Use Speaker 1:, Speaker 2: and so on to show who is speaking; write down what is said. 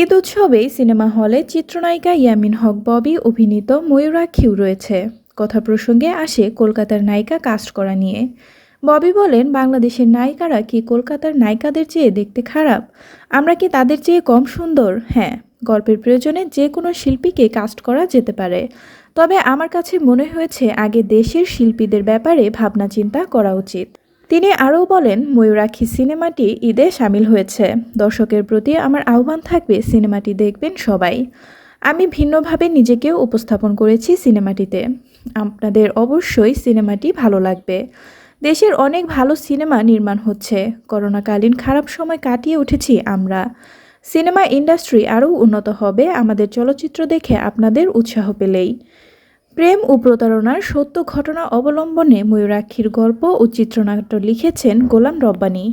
Speaker 1: Eid উৎসবেই cinema হলে চিত্রনায়িকা ইয়ামিন হক, ববি, অভিনীত ময়ূরাক্ষীও রয়েছে। কথা প্রসঙ্গে আসে কলকাতার নায়িকা কাস্ট করা নিয়ে। ববি বলেন, বাংলাদেশের নায়িকারা কি কলকাতার নায়িকাদের চেয়ে দেখতে খারাপ? আমরা কি তাদের চেয়ে কম সুন্দর? হ্যাঁ গল্পের প্রয়োজনে যে কোনো শিল্পীকে কাস্ট করা যেতে পারে। তবে আমার কাছে মনে হয়েছে, আগে দেশের শিল্পীদের ব্যাপারে ভাবনা চিন্তা করা উচিত। তিনি আরও বলেন, ময়ূরাক্ষী সিনেমাটি ঈদে সামিল হয়েছে। দর্শকের প্রতি আমার আহ্বান থাকবে, সিনেমাটি দেখবেন সবাই। আমি ভিন্নভাবে নিজেকেও উপস্থাপন করেছি সিনেমাটিতে। আপনাদের অবশ্যই সিনেমাটি ভালো লাগবে। দেশের অনেক ভালো সিনেমা নির্মাণ হচ্ছে। করোনাকালীন খারাপ সময় কাটিয়ে উঠেছি আমরা। সিনেমা ইন্ডাস্ট্রি আরও উন্নত হবে। আমাদের চলচ্চিত্র দেখে আপনাদের উৎসাহ পেলেই। প্রেম ও প্রতারণার সত্য ঘটনা অবলম্বনে ময়ূরাক্ষীর গল্প ও চিত্রনাট্য লিখেছেন গোলাম রব্বানী।